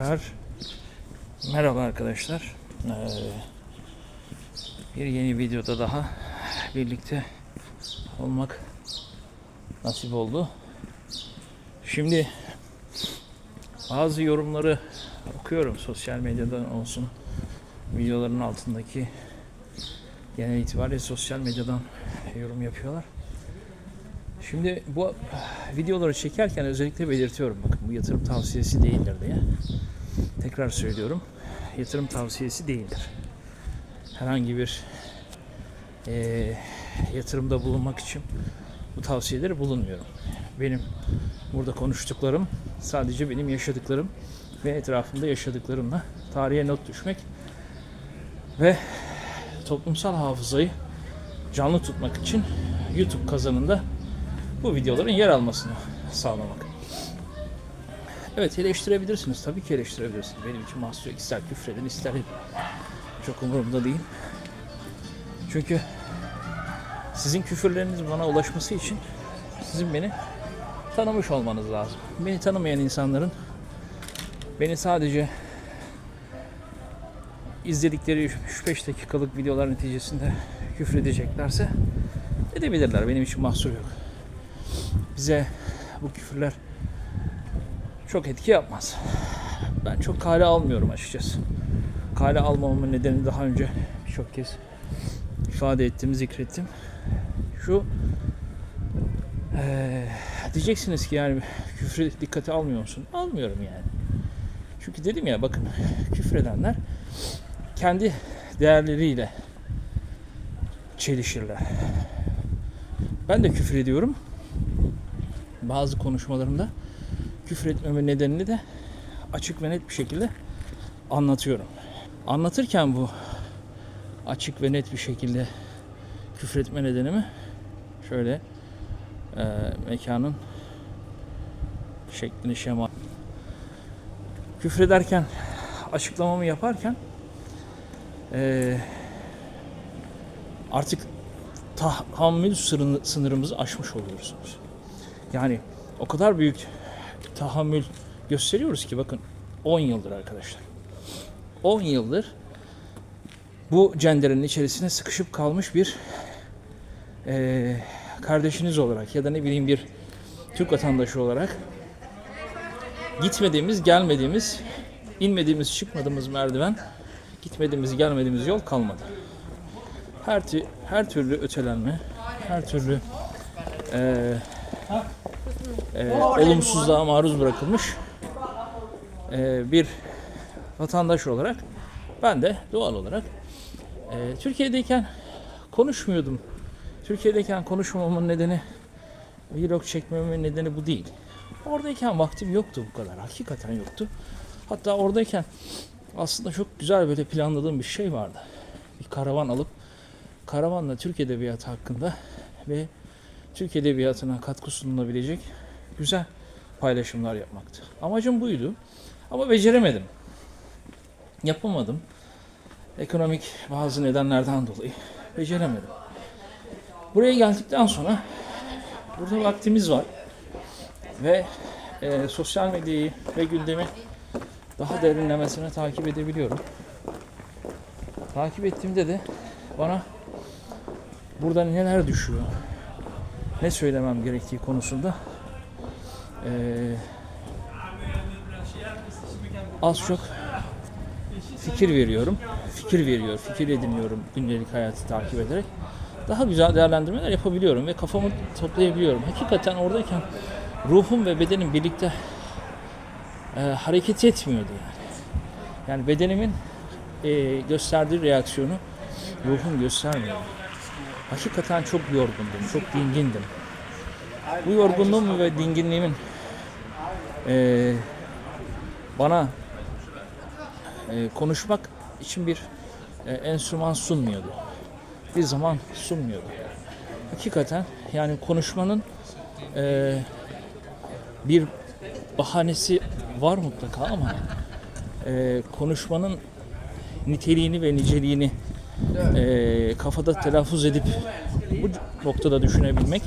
Merhabalar. Merhaba arkadaşlar. Ee, bir yeni videoda daha birlikte olmak nasip oldu. Şimdi bazı yorumları okuyorum sosyal medyadan olsun videoların altındaki genel itibariyle sosyal medyadan yorum yapıyorlar. Şimdi bu videoları çekerken özellikle belirtiyorum bakın bu yatırım tavsiyesi değildir diye. Tekrar söylüyorum. Yatırım tavsiyesi değildir. Herhangi bir eee, yatırımda bulunmak için bu tavsiyeleri bulunmuyorum. Benim burada konuştuklarım sadece benim yaşadıklarım ve etrafımda yaşadıklarımla tarihe not düşmek ve toplumsal hafızayı canlı tutmak için YouTube kazanında bu videoların yer almasını sağlamak. Evet eleştirebilirsiniz. Tabii ki eleştirebilirsiniz. Benim için mahsur yok. ister küfredin ister çok umurumda değil. Çünkü sizin küfürleriniz bana ulaşması için sizin beni tanımış olmanız lazım. Beni tanımayan insanların beni sadece izledikleri 3-5 dakikalık videolar neticesinde küfredeceklerse edebilirler. Benim için mahsur yok. Bize bu küfürler çok etki yapmaz. Ben çok kale almıyorum açıkçası. Kale almamamın nedeni daha önce birçok kez ifade ettim, zikrettim. Şu eee, diyeceksiniz ki yani küfrü dikkate almıyor musun? Almıyorum yani. Çünkü dedim ya bakın küfredenler kendi değerleriyle çelişirler. Ben de küfür ediyorum. Bazı konuşmalarımda küfür etmeme nedenini de açık ve net bir şekilde anlatıyorum. Anlatırken bu açık ve net bir şekilde küfür etme nedenimi şöyle e, mekanın şeklini şema küfrederken açıklamamı yaparken e, artık tahammül sınırımızı aşmış oluyorsunuz. Yani o kadar büyük tahammül gösteriyoruz ki bakın 10 yıldır arkadaşlar. 10 yıldır bu cenderenin içerisine sıkışıp kalmış bir eee, kardeşiniz olarak ya da ne bileyim bir Türk vatandaşı olarak gitmediğimiz, gelmediğimiz, inmediğimiz, çıkmadığımız merdiven, gitmediğimiz, gelmediğimiz yol kalmadı. Her her türlü ötelenme, her türlü eee e, olumsuzluğa maruz bırakılmış e, bir vatandaş olarak ben de doğal olarak e, Türkiye'deyken konuşmuyordum. Türkiye'deyken konuşmamamın nedeni vlog çekmememin nedeni bu değil. Oradayken vaktim yoktu bu kadar. Hakikaten yoktu. Hatta oradayken aslında çok güzel böyle planladığım bir şey vardı. Bir karavan alıp karavanla Türk Edebiyatı hakkında ve Türk Edebiyatı'na katkı sunulabilecek güzel paylaşımlar yapmaktı. Amacım buydu. Ama beceremedim. Yapamadım. Ekonomik bazı nedenlerden dolayı beceremedim. Buraya geldikten sonra burada vaktimiz var. Ve e, sosyal medyayı ve gündemi daha derinlemesine takip edebiliyorum. Takip ettiğimde de bana burada neler düşüyor, ne söylemem gerektiği konusunda eee, az çok fikir veriyorum. Fikir veriyor, fikir ediniyorum gündelik hayatı takip ederek. Daha güzel değerlendirmeler yapabiliyorum ve kafamı toplayabiliyorum. Hakikaten oradayken ruhum ve bedenim birlikte eee, hareket etmiyordu yani. Yani bedenimin eee, gösterdiği reaksiyonu ruhum göstermiyordu. Hakikaten çok yorgundum, çok dingindim. Bu yorgunluğum ve dinginliğimin eee, bana eee, konuşmak için bir eee, enstrüman sunmuyordu. Bir zaman sunmuyordu. Hakikaten yani konuşmanın eee, bir bahanesi var mutlaka ama eee, konuşmanın niteliğini ve niceliğini eee, kafada telaffuz edip bu noktada düşünebilmek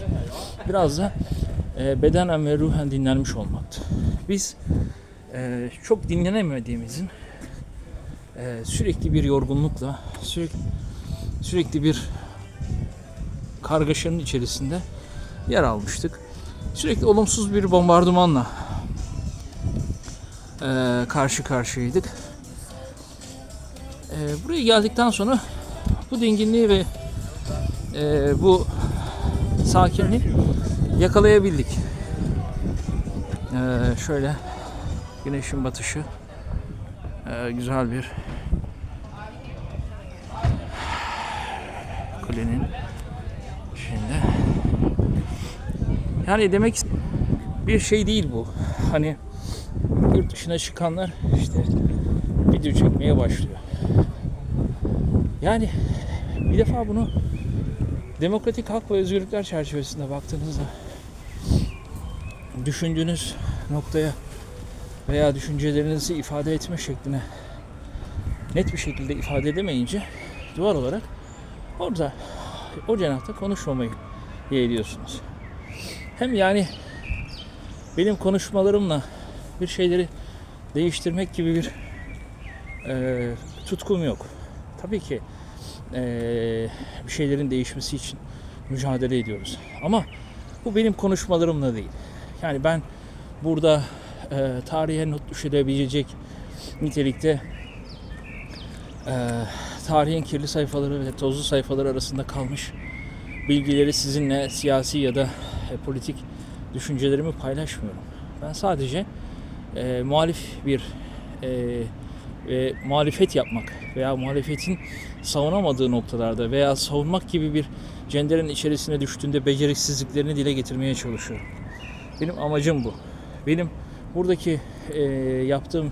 biraz da e, bedenen ve ruhen dinlenmiş olmaktı. Biz e, e, çok dinlenemediğimizin e, sürekli bir yorgunlukla sürekli sürekli bir kargaşanın içerisinde yer almıştık. Sürekli olumsuz bir bombardımanla e, karşı karşıyaydık. E, buraya geldikten sonra bu dinginliği ve e, bu sakinliği yakalayabildik. E, şöyle güneşin batışı e, güzel bir kulenin içinde. Yani demek bir şey değil bu. Hani yurt dışına çıkanlar işte video çekmeye başlıyor. Yani bir defa bunu demokratik hak ve özgürlükler çerçevesinde baktığınızda düşündüğünüz noktaya veya düşüncelerinizi ifade etme şekline net bir şekilde ifade edemeyince doğal olarak orada o cenahta konuşmamayı yeğliyorsunuz. Hem yani benim konuşmalarımla bir şeyleri değiştirmek gibi bir e, tutkum yok. Tabii ki e, bir şeylerin değişmesi için mücadele ediyoruz. Ama bu benim konuşmalarımla değil. Yani ben burada e, tarihe not düşülebilecek nitelikte e, tarihin kirli sayfaları ve tozlu sayfaları arasında kalmış bilgileri sizinle siyasi ya da e, politik düşüncelerimi paylaşmıyorum. Ben sadece e, muhalif bir e, e, muhalefet yapmak veya muhalefetin savunamadığı noktalarda veya savunmak gibi bir cenderenin içerisine düştüğünde beceriksizliklerini dile getirmeye çalışıyorum. Benim amacım bu. Benim buradaki e, yaptığım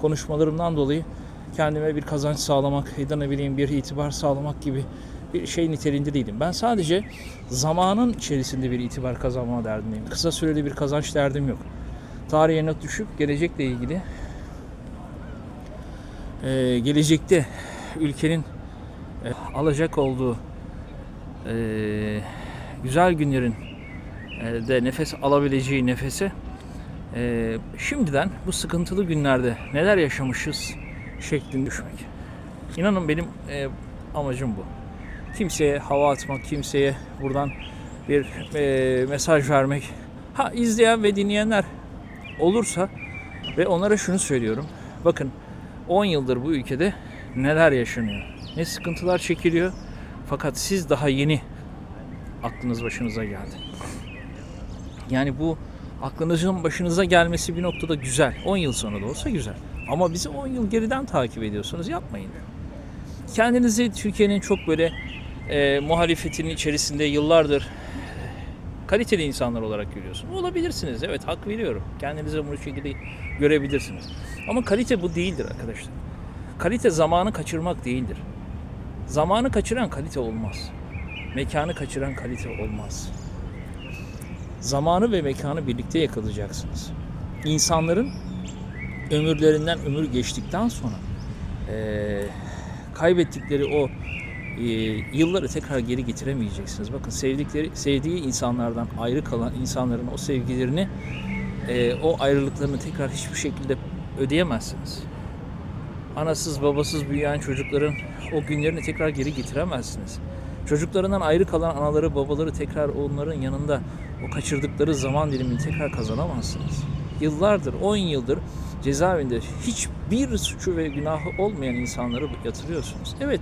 konuşmalarımdan dolayı kendime bir kazanç sağlamak ya ne bileyim bir itibar sağlamak gibi bir şey niteliğinde değilim. Ben sadece zamanın içerisinde bir itibar kazanma derdindeyim. Kısa süreli bir kazanç derdim yok. Tarihe not düşüp gelecekle ilgili e, gelecekte ülkenin e, alacak olduğu e, güzel günlerin e, de nefes alabileceği nefese e, şimdiden bu sıkıntılı günlerde neler yaşamışız şeklinde düşmek. İnanın benim e, amacım bu. Kimseye hava atmak, kimseye buradan bir e, mesaj vermek. Ha izleyen ve dinleyenler olursa ve onlara şunu söylüyorum. Bakın 10 yıldır bu ülkede neler yaşanıyor. Ne sıkıntılar çekiliyor. Fakat siz daha yeni aklınız başınıza geldi. Yani bu aklınızın başınıza gelmesi bir noktada güzel. 10 yıl sonra da olsa güzel. Ama bizi 10 yıl geriden takip ediyorsunuz. Yapmayın. Kendinizi Türkiye'nin çok böyle e, muhalefetinin içerisinde yıllardır kaliteli insanlar olarak görüyorsunuz. Olabilirsiniz. Evet hak veriyorum. Kendinize bunu şekilde görebilirsiniz. Ama kalite bu değildir arkadaşlar. Kalite zamanı kaçırmak değildir. Zamanı kaçıran kalite olmaz. Mekanı kaçıran kalite olmaz. Zamanı ve mekanı birlikte yakalayacaksınız. İnsanların ömürlerinden ömür geçtikten sonra eee, kaybettikleri o eee, yılları tekrar geri getiremeyeceksiniz. Bakın sevdikleri sevdiği insanlardan ayrı kalan insanların o sevgilerini eee, o ayrılıklarını tekrar hiçbir şekilde ödeyemezsiniz. Anasız babasız büyüyen çocukların o günlerini tekrar geri getiremezsiniz. Çocuklarından ayrı kalan anaları babaları tekrar onların yanında o kaçırdıkları zaman dilimini tekrar kazanamazsınız. Yıllardır, 10 yıldır cezaevinde hiçbir suçu ve günahı olmayan insanları yatırıyorsunuz. Evet,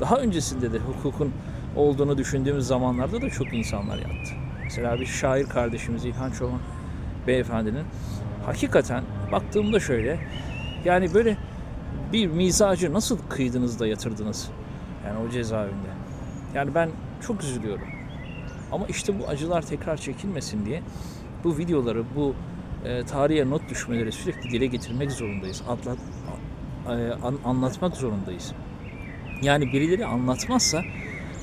daha öncesinde de hukukun olduğunu düşündüğümüz zamanlarda da çok insanlar yattı. Mesela bir şair kardeşimiz İlhan Çoban beyefendinin hakikaten baktığımda şöyle yani böyle bir mizacı nasıl kıydınız da yatırdınız yani o cezaevinde. Yani ben çok üzülüyorum. Ama işte bu acılar tekrar çekilmesin diye bu videoları, bu e, tarihe not düşmeleri sürekli dile getirmek zorundayız. Atlat, e, an- anlatmak zorundayız. Yani birileri anlatmazsa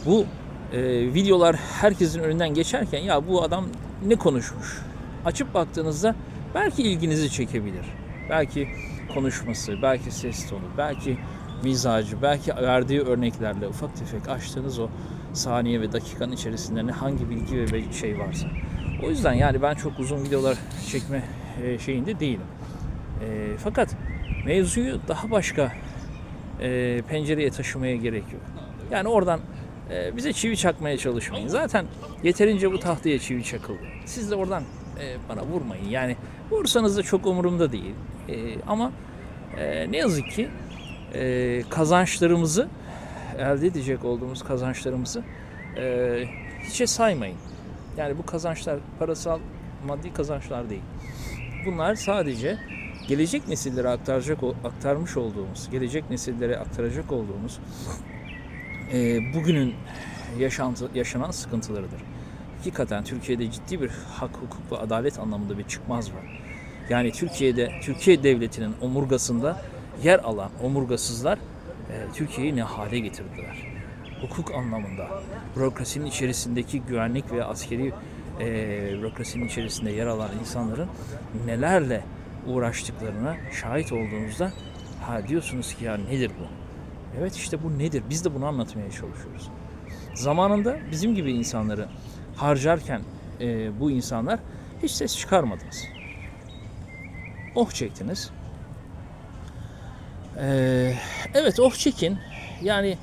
bu e, videolar herkesin önünden geçerken ya bu adam ne konuşmuş? Açıp baktığınızda belki ilginizi çekebilir. Belki konuşması, belki ses tonu, belki mizacı, belki verdiği örneklerle ufak tefek açtığınız o saniye ve dakikanın içerisinde ne hangi bilgi ve şey varsa. O yüzden yani ben çok uzun videolar çekme e, şeyinde değilim. E, fakat mevzuyu daha başka e, pencereye taşımaya gerek yok. Yani oradan e, bize çivi çakmaya çalışmayın. Zaten yeterince bu tahtaya çivi çakıldı. Siz de oradan e, bana vurmayın. Yani vursanız da çok umurumda değil. E, ama e, ne yazık ki e, kazançlarımızı elde edecek olduğumuz kazançlarımızı e, hiçe saymayın. Yani bu kazançlar parasal maddi kazançlar değil. Bunlar sadece gelecek nesillere aktaracak aktarmış olduğumuz, gelecek nesillere aktaracak olduğumuz e, bugünün yaşantı yaşanan sıkıntılarıdır. Hakikaten Türkiye'de ciddi bir hak, hukuk ve adalet anlamında bir çıkmaz var. Yani Türkiye'de Türkiye devletinin omurgasında yer alan omurgasızlar e, Türkiye'yi ne hale getirdiler. Hukuk anlamında, bürokrasinin içerisindeki güvenlik ve askeri e, bürokrasinin içerisinde yer alan insanların nelerle uğraştıklarına şahit olduğunuzda ha diyorsunuz ki ya nedir bu? Evet işte bu nedir? Biz de bunu anlatmaya çalışıyoruz. Zamanında bizim gibi insanları harcarken e, bu insanlar hiç ses çıkarmadınız. Oh çektiniz. Ee, evet oh çekin. Yani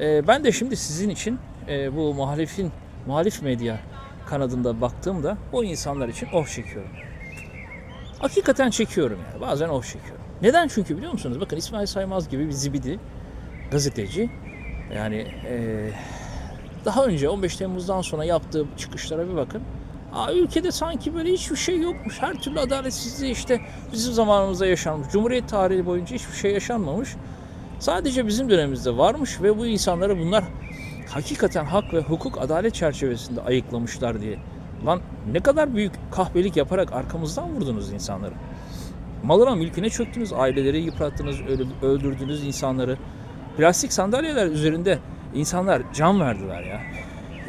e, ben de şimdi sizin için e, bu muhalifin muhalif medya kanadında baktığımda o insanlar için oh çekiyorum. Hakikaten çekiyorum yani. Bazen oh çekiyorum. Neden çünkü biliyor musunuz? Bakın İsmail Saymaz gibi bir zibidi gazeteci yani e, daha önce 15 Temmuz'dan sonra yaptığı çıkışlara bir bakın. Aa, ülkede sanki böyle hiçbir şey yokmuş. Her türlü adaletsizliği işte bizim zamanımızda yaşanmış. Cumhuriyet tarihi boyunca hiçbir şey yaşanmamış. Sadece bizim dönemimizde varmış ve bu insanları bunlar hakikaten hak ve hukuk adalet çerçevesinde ayıklamışlar diye. Lan ne kadar büyük kahpelik yaparak arkamızdan vurdunuz insanları. Malına mülküne çöktünüz, aileleri yıprattınız, öldürdünüz insanları. Plastik sandalyeler üzerinde insanlar can verdiler ya.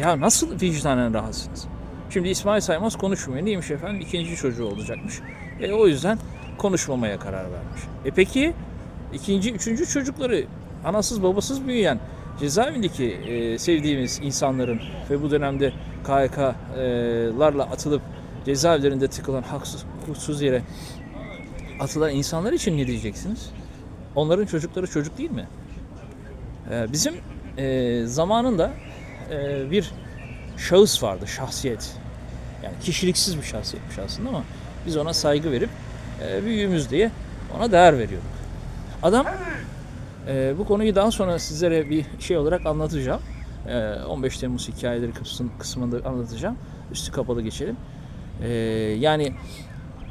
Ya nasıl vicdanen rahatsınız? Şimdi İsmail Saymaz konuşmuyor. Neymiş efendim? İkinci çocuğu olacakmış. E, o yüzden konuşmamaya karar vermiş. E peki ikinci, üçüncü çocukları anasız babasız büyüyen cezaevindeki e, sevdiğimiz insanların ve bu dönemde KHK'larla atılıp cezaevlerinde tıkılan haksız, hukuksuz yere atılan insanlar için ne diyeceksiniz? Onların çocukları çocuk değil mi? Bizim zamanında bir şahıs vardı, şahsiyet. Yani kişiliksiz bir şahsiyetmiş aslında ama biz ona saygı verip e, büyüğümüz diye ona değer veriyorduk. Adam bu konuyu daha sonra sizlere bir şey olarak anlatacağım. E, 15 Temmuz hikayeleri kısmın, kısmında anlatacağım. Üstü kapalı geçelim. E, yani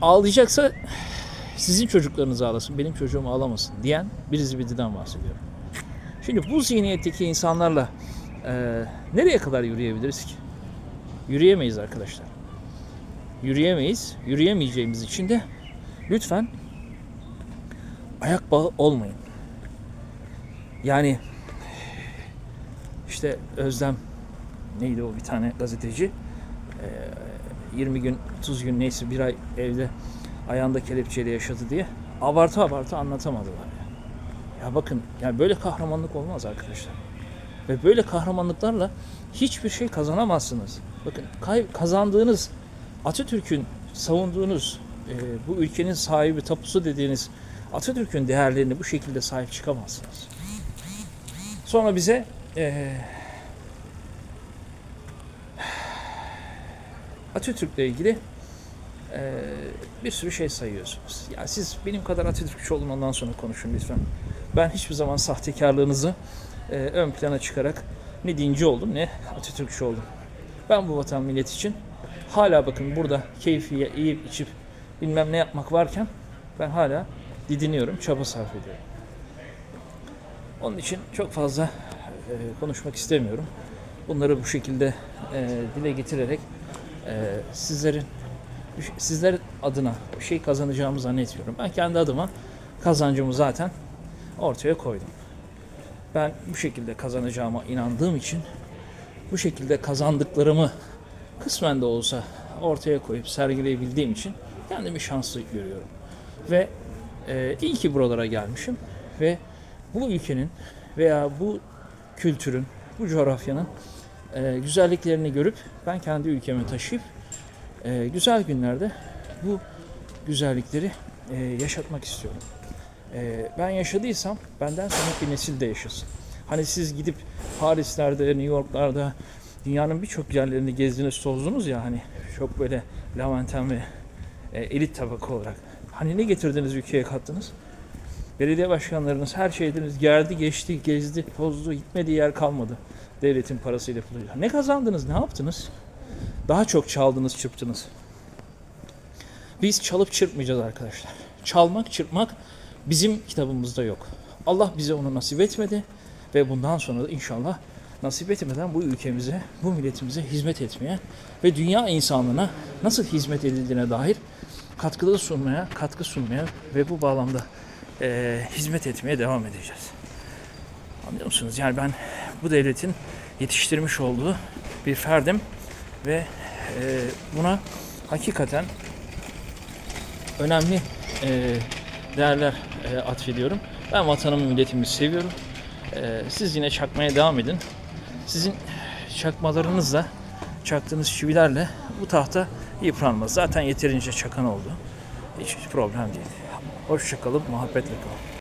ağlayacaksa sizin çocuklarınız ağlasın, benim çocuğum ağlamasın diyen bir zibididen bahsediyorum. Şimdi bu zihniyetteki insanlarla e, nereye kadar yürüyebiliriz ki? Yürüyemeyiz arkadaşlar. Yürüyemeyiz. Yürüyemeyeceğimiz için de lütfen ayak bağı olmayın. Yani işte Özlem neydi o bir tane gazeteci 20 gün 30 gün neyse bir ay evde ayağında kelepçeyle yaşadı diye abartı abartı anlatamadılar. Ya. ya bakın yani böyle kahramanlık olmaz arkadaşlar. Ve böyle kahramanlıklarla hiçbir şey kazanamazsınız. Bakın kazandığınız Atatürk'ün savunduğunuz e, bu ülkenin sahibi tapusu dediğiniz Atatürk'ün değerlerini bu şekilde sahip çıkamazsınız. Sonra bize e, Atatürk'le ilgili e, bir sürü şey sayıyorsunuz. Ya siz benim kadar Atatürkçü olun ondan sonra konuşun lütfen. Ben hiçbir zaman sahtekarlığınızı e, ön plana çıkarak ne dinci oldum ne Atatürkçü oldum. Ben bu vatan millet için hala bakın burada keyfi yiyip içip bilmem ne yapmak varken ben hala didiniyorum, çaba sarf ediyorum. Onun için çok fazla konuşmak istemiyorum. Bunları bu şekilde e, dile getirerek e, sizlerin sizler adına bir şey kazanacağımı zannetmiyorum. Ben kendi adıma kazancımı zaten ortaya koydum. Ben bu şekilde kazanacağıma inandığım için bu şekilde kazandıklarımı kısmen de olsa ortaya koyup sergileyebildiğim için kendimi şanslı görüyorum. Ve e, iyi ki buralara gelmişim ve bu ülkenin veya bu kültürün, bu coğrafyanın e, güzelliklerini görüp ben kendi ülkeme taşıyıp e, güzel günlerde bu güzellikleri e, yaşatmak istiyorum. E, ben yaşadıysam benden sonraki nesil de yaşasın. Hani siz gidip Paris'lerde, New York'larda dünyanın birçok yerlerini gezdiniz, tozdunuz ya hani çok böyle Levanten ve e, elit tabaka olarak. Hani ne getirdiniz ülkeye kattınız? Belediye başkanlarınız her şeydiniz geldi, geçti, gezdi, tozdu, gitmediği yer kalmadı. Devletin parasıyla yapılıyor. Ne kazandınız, ne yaptınız? Daha çok çaldınız, çırptınız. Biz çalıp çırpmayacağız arkadaşlar. Çalmak, çırpmak bizim kitabımızda yok. Allah bize onu nasip etmedi ve bundan sonra da inşallah nasip etmeden bu ülkemize, bu milletimize hizmet etmeye ve dünya insanlığına nasıl hizmet edildiğine dair katkıda sunmaya, katkı sunmaya ve bu bağlamda eee, hizmet etmeye devam edeceğiz. Anlıyor musunuz? Yani ben bu devletin yetiştirmiş olduğu bir ferdim ve eee, buna hakikaten önemli eee, değerler eee, atfediyorum. Ben vatanımı, milletimi seviyorum. Eee, siz yine çakmaya devam edin. Sizin çakmalarınızla, çaktığınız çivilerle bu tahta yıpranmaz. Zaten yeterince çakan oldu. Hiç problem değil. Hoşçakalın, muhabbetle kalın.